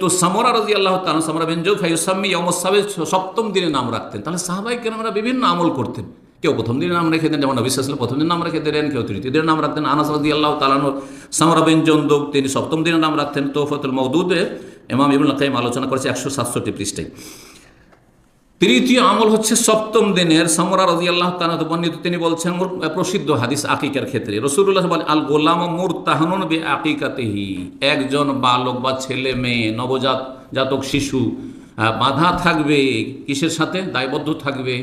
তো সামরা রাজি আল্লাহ তালা সামরা বেঞ্জো ফাইসাম্মি অমসাবে সপ্তম দিনে নাম রাখতেন। তাহলে সাহাবাই কেন আমরা বিভিন্ন আমল করতেন। কেউ প্রথম দিনে নাম রেখে দেন, যেমন অবিশ্বাস প্রথম দিন নাম রেখে দিলেন, কেউ তৃতীয় দিনে নাম রাখতেন, আনাস রাজি আল্লাহ তালানোর সামরা বেন জন্দুক তিনি সপ্তম দিনে নাম রাখতেন তোফতুল মৌদুদে এমাম ইবুল কাইম আলোচনা করেছে একশো সাতষট্টি পৃষ্ঠায়। তৃতীয় আমল হচ্ছে সপ্তম দিনের। সামরা রাজি আল্লাহ তানাত বর্ণিত, তিনি বলছেন প্রসিদ্ধ হাদিস আকিকার ক্ষেত্রে। রসুল্লাহ বলে আল গোলাম মুর তাহানুন বে আকিকাতেহি একজন বালক বা ছেলে মেয়ে, নবজাত, জাতক শিশু বাধা থাকবে কিসের সাথে? দায়বদ্ধ থাকবে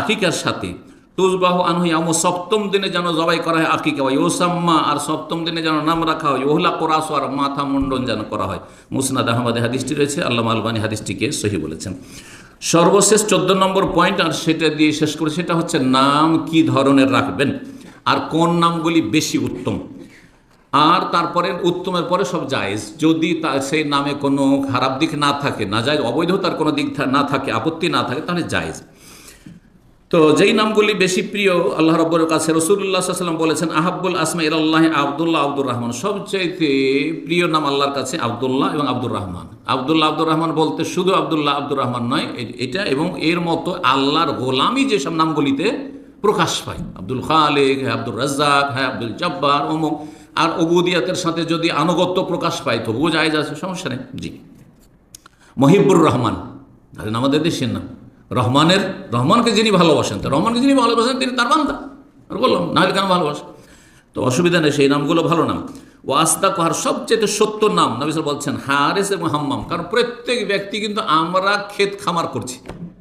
আকিকার সাথে। তুজবাহ আনহু আমো সপ্তম দিনে যেন জবাই করা হয় আকিকা হয় ওসাম্মা আর সপ্তম দিনে যেন নাম রাখা হয় ওহলা কোরাস আর মাথা মুন্ডন যেন করা হয়। মুসনাদ আহমদে হাদিসটি রয়েছে আল্লাহ আলবানী হাদিসটিকে সহি বলেছেন। সর্বশেষ চোদ্দ নম্বর পয়েন্ট আর সেটা দিয়ে শেষ করে, সেটা হচ্ছে নাম কি ধরনের রাখবেন আর কোন নামগুলি বেশি উত্তম। আর তারপরে উত্তমের পরে সব জায়েজ। যদি তা সেই নামে কোনো খারাপ দিক না থাকে, না যায় অবৈধতার কোনো দিক না থাকে, আপত্তি না থাকে, তাহলে জায়েজ। তো যেই নামগুলি বেশি প্রিয়, আল্লাহ রব্বরের কাছে রসুল্লাহ সাল্লাম বলেছেন, আহাব্বুল আসমা ইরাল্লাহ আবদুল্লাহ আব্দুর রহমান। সবচাইতে প্রিয় নাম আল্লাহর কাছে আবদুল্লাহ এবং আব্দুর রহমান। আবদুল্লাহ আব্দুর রহমান বলতে শুধু আবদুল্লাহ আব্দুর রহমান নয় এটা এবং এর মতো আল্লাহর গোলামি যেসব নামগুলিতে প্রকাশ পায়। আব্দুল খালেক হ্যাঁ আব্দুল রাজ্জাক হ্যাঁ আব্দুল জব্বার, অমুক। আর অবুদিয়াতের সাথে যদি আনুগত্য প্রকাশ পায়, তবুও যায় আছে, সমস্যা নেই। জি। মহিবুর রহমান আমাদের দেশের নাম। রহমানের, রহমানকে যিনি ভালোবাসেন, তো রহমানকে যিনি ভালোবাসেন, তিনি তার বান্দা। আর বললাম, না হলে কেন ভালোবাসেন তো অসুবিধা নেই, সেই নামগুলো ভালো নাম। ও আস্তা কাহার সবচেয়ে সত্য নাম, নবী বলছেন, হারেস এবং হাম্মাম। কারণ প্রত্যেক ব্যক্তি কিন্তু আমরা ক্ষেত খামার করছি।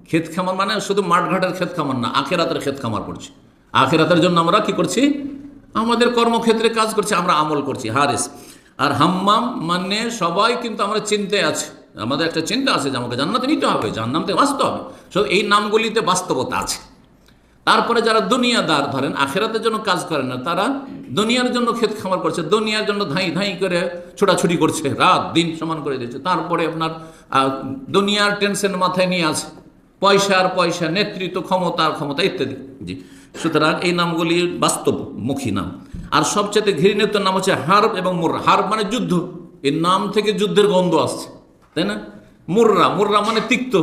ক্ষেত খামার মানে শুধু মাঠঘাটের ক্ষেত খামার না, আখেরাতের ক্ষেত খামার করছি। আখেরাতের জন্য আমরা কি করছি? আমাদের কর্মক্ষেত্রে কাজ করছি, আমরা আমল করছি, হারেস। আর হাম্মাম মানে সবাই কিন্তু আমরা চিন্তায় আছি। আমাদের একটা চিন্তা আছে যে আমাকে জান্নাতে নিতে হবে জান্নাম থেকে বাঁচতে হবে। সো এই নামগুলিতে বাস্তবতা আছে। তারপরে যারা দুনিয়াদার, ধরেন আখেরাতের জন্য কাজ করে না, তারা দুনিয়ার জন্য ক্ষেত খামার করছে, দুনিয়ার জন্য ধাই ধাই করে ছোটাছুটি করছে, রাত দিন সমান করে দিচ্ছে। তারপরে আপনার দুনিয়ার টেনশন মাথায় নিয়ে আছে। পয়সার পয়সা, নেতৃত্ব ক্ষমতার ক্ষমতা, ইত্যাদি। জি। সুতরাং এই নামগুলি বাস্তবমুখী নাম। আর সবচেয়ে ঘৃণিত নাম হচ্ছে হার্ব এবং মোর হার্ব মানে যুদ্ধ। এর নাম থেকে যুদ্ধের গন্ধ আসছে। তাই না? মুর্রা মুর্রা মানে তিক্ত।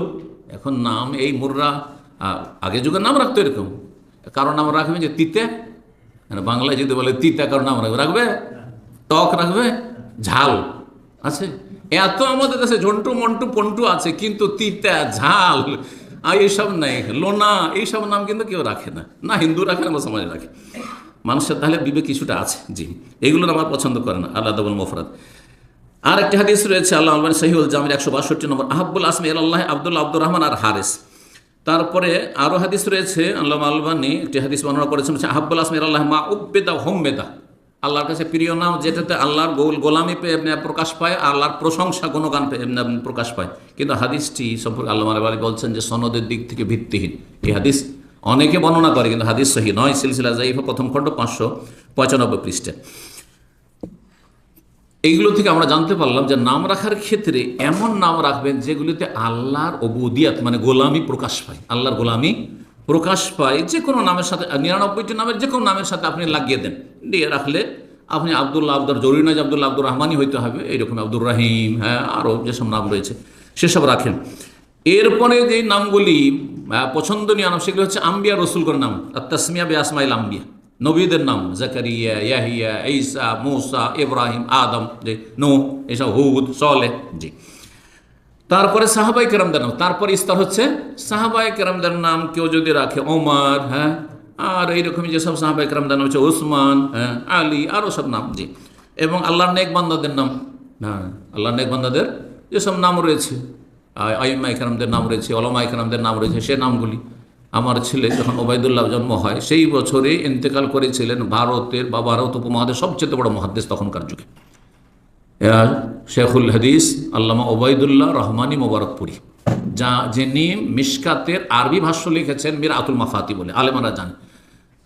এখন নাম এই মুর্রা আগে যুগের নাম রাখতো এরকম। কারণ নাম রাখবে যে তিতে। মানে বাংলায় যদি বলে তিতা, কারণ নাম রাখবে। রাখবে? টক রাখবে? ঝাল। আছে? এত আমাদের কাছে ঝন্টু, মন্টু, পন্টু আছে, কিন্তু তিতা, ঝাল আর এইসব নাই। লোনা, এইসব নাম কিন্তু কেউ রাখে না। না, হিন্দু রাখে না সমাজে রাখে। মানুষের তাহলে বিবেক কিছুটা আছে, জি। এগুলো আমার পছন্দ করে না, আল্লাহ মফরাদ আর একটি হাদিস রয়েছে, আল্লাহ আলমান সহিউল জামির একশো বাষট্টি নম্বর আহাবুল আসমি আল্লাহ আব্দুল আব্দুর রহমান আর হারেস। তারপরে আরও হাদিস রয়েছে, আল্লাহ আলবানি একটি হাদিস বর্ণনা করেছেন, হচ্ছে আহাবুল আসমির আল্লাহ মা উব্বেদা হোমবেদা আল্লাহর কাছে প্রিয় নাম, যেটাতে আল্লাহর গোল গোলামি প্রকাশ পায় আল্লাহর প্রশংসা গুণগান প্রকাশ পায়। কিন্তু হাদিসটি সম্পর্কে আল্লাহ আলী বলছেন যে সনদের দিক থেকে ভিত্তিহীন। এই হাদিস অনেকে বর্ণনা করে, কিন্তু হাদিস সহি নয়, সিলসিলা জাইফা প্রথম খণ্ড পাঁচশো পঁচানব্বই পৃষ্ঠে। এইগুলো থেকে আমরা জানতে পারলাম যে নাম রাখার ক্ষেত্রে এমন নাম রাখবেন যেগুলিতে আল্লাহর অবুদিয়াত মানে গোলামি প্রকাশ পায়। আল্লাহর গোলামি প্রকাশ পায়। যে কোনো নামের সাথে, নিরানব্বইটি নামের যে কোনো নামের সাথে আপনি লাগিয়ে দেন। দিয়ে রাখলে আপনি আবদুল্লাহ আব্দুল জরুরি নয় যে আবদুল্লাহ আব্দুর রহমানই হইতে হবে। এইরকম আব্দুর রাহিম হ্যাঁ আরও যেসব নাম রয়েছে, সেসব রাখেন। এরপরে যে নামগুলি পছন্দনীয় নাম, সেগুলি হচ্ছে আম্বিয়া রসুলগর নাম। আর তাসমিয়া বে আসমাইল আম্বিয়া। নবীদের নাম, জাকারিয়া, ইয়াহিয়া, ঈসা, মৌসা, ইব্রাহিম, আদম, যে নো এসব হুদ সলে জি। তারপরে সাহাবাই কেরামদের নাম, তারপরে স্তর হচ্ছে সাহাবাই কেরামদের নাম কেউ যদি রাখে ওমর হ্যাঁ? আর এইরকমই যেসব সাহাবাই কেরামদের নাম হচ্ছে ওসমান হ্যাঁ? আলী আরও সব নাম, জি। এবং আল্লাহর নেক বান্দাদের নাম হ্যাঁ? আল্লাহর নেক বান্দাদের যেসব নাম রয়েছে আইম্মা ইকরামদের নাম রয়েছে অলমা ইকরামদের নাম রয়েছে, সে নামগুলি। আমার ছেলে যখন ওবায়দুল্লাহ জন্ম হয়, সেই বছরে ইন্তেকাল করেছিলেন ভারতের বা ভারত উপমহাদেশ সবচেয়ে বড় মহাদেশ তখনকার যুগে। শেখুল হাদিস, আল্লামা ওবায়দুল্লাহ রহমানী মোবারকপুরি, যা যিনি মিশকাতের আরবি ভাষ্য লিখেছেন মীর আতুল মাফাতি বলে, আলেমারা জান।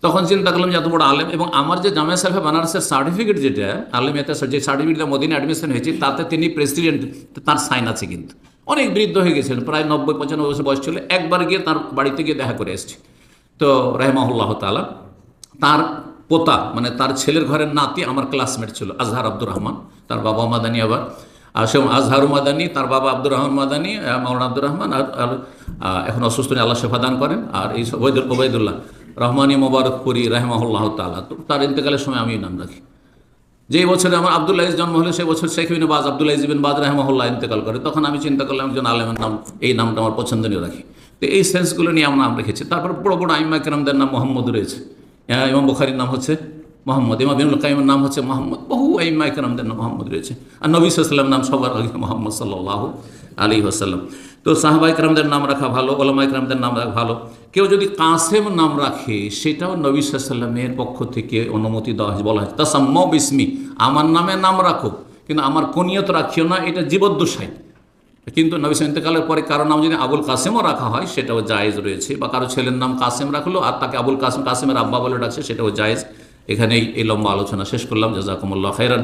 তখন চিন্তা করলাম যে এত বড় আলেম, এবং আমার যে জামিয়া সাহেব বানারসের সার্টিফিকেট যেটা, আলেম এতে যে সার্টিফিকেটটা মদিনে অ্যাডমিশন হয়েছে, তাতে তিনি প্রেসিডেন্ট তার সাইন আছে কিন্তু। অনেক বৃদ্ধ হয়ে গেছিলেন প্রায় নব্বই পঁচানব্বই বছর বয়স ছিল একবার গিয়ে তার বাড়িতে গিয়ে দেখা করে এসেছি। তো রাহমাহুল্লাহ তালা তার পোতা মানে তার ছেলের ঘরের নাতি আমার ক্লাসমেট ছিল আজহার আব্দুর রহমান তার বাবা মাদানি আবার। আর সে আজহারু মাদানি তার বাবা আব্দুর রহমান মাদানি আহ, মাওলানা আব্দুর রহমান আর এখন অসুস্থ নিয়ে আল্লাহ শেফা দান করেন। আর এই ওবায়দুল ওবায়দুল্লাহ রহমানী মোবারকপুরি রাহমাহুল্লাহ তালা তো তার ইন্তেকালের সময় আমি নাম রাখি। যে বছরে আমার আব্দুল্লাহ জন্ম হলো সেই বছর শেখ বিন বাজ আব্দুল্লাহ ইজ বিন বাজ রাহমাহুল্লাহ ইন্তেকাল করে। তখন আমি চিন্তা করলাম একজন আলেমের নাম এই নামটা আমার পছন্দনীয় রাখি। তো এই সেন্সগুলো নিয়ে আমরা নাম রেখেছি। তারপর বড় বড় আইমা কেরামদের নাম মোহাম্মদ রয়েছে। হ্যাঁ, ইমাম বুখারির নাম হচ্ছে মোহাম্মদ ইমাম বিনুল কাইমের নাম হচ্ছে মোহাম্মদ। বহু আইমা কেরামদের নাম মোহাম্মদ রয়েছে। আর নবী সাল্লাম নাম সবার আগে মোহাম্মদ সাল্লাহ আলী আসাল্লাম তো সাহাবাই কেরামদের নাম রাখা ভালো ওলামা কেরামদের নাম রাখা ভালো। কেউ যদি কাসেম নাম রাখে, সেটাও নবী সাল্লামের পক্ষ থেকে অনুমতি দেওয়া হয়েছে, বলা হয়েছে তাসাম্ম বিসমি, আমার নামে নাম রাখো, কিন্তু আমার কনিয়ত রাখিও না, এটা জীবদ্দশাই কিন্তু নবী সাল পরে কারও নাম যদি আবুল কাসেমও রাখা হয়, সেটাও জায়েজ রয়েছে, বা কারও ছেলের নাম কাসেম রাখল আর তাকে আবুল কাসেম, কাসেমের আব্বা বলে ডাকছে, সেটাও জায়েজ। এখানেই এই লম্বা আলোচনা শেষ করলাম, জাজাকুমুল্লাহ খাইরান